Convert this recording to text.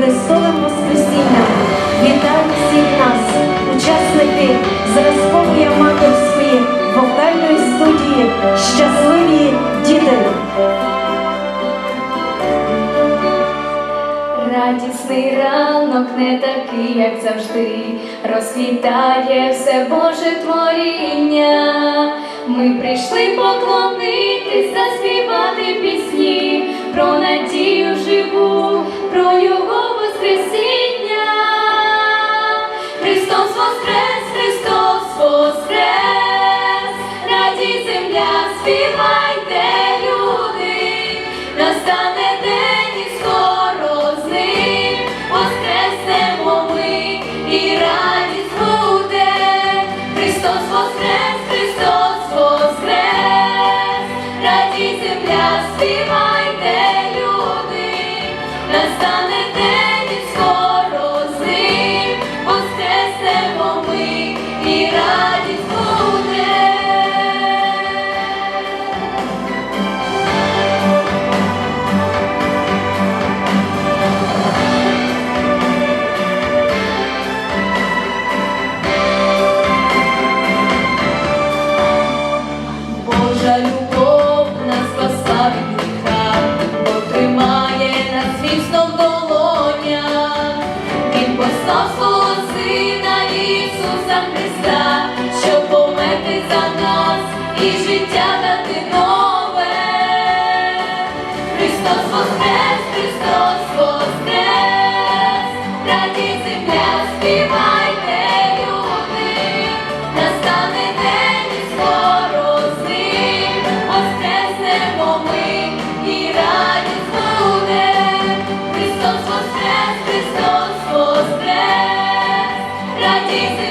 Христовим Воскресінням вітаю всіх нас, учасники зразкової аматорської вокальної студії Щасливі діти. Радісний ранок не такий, як завжди, розквітає все Боже творіння. Ми прийшли поклонитись, заспівати пісні про Його Воскресіння. Христос Воскрес, Христос Воскрес, раді земля, співайте, люди, настане день і скоро воскреснемо ми і радість буде. Христос Воскрес, Христос Воскрес, раді земля, співайте, люди, настане день і скоро з ним ми і радість міцно в долонях, він послав свого сина Ісуса Христа, щоб померти за нас і життя дати нове. Христос воскрес, Христос воскрес, раді земля співає. this is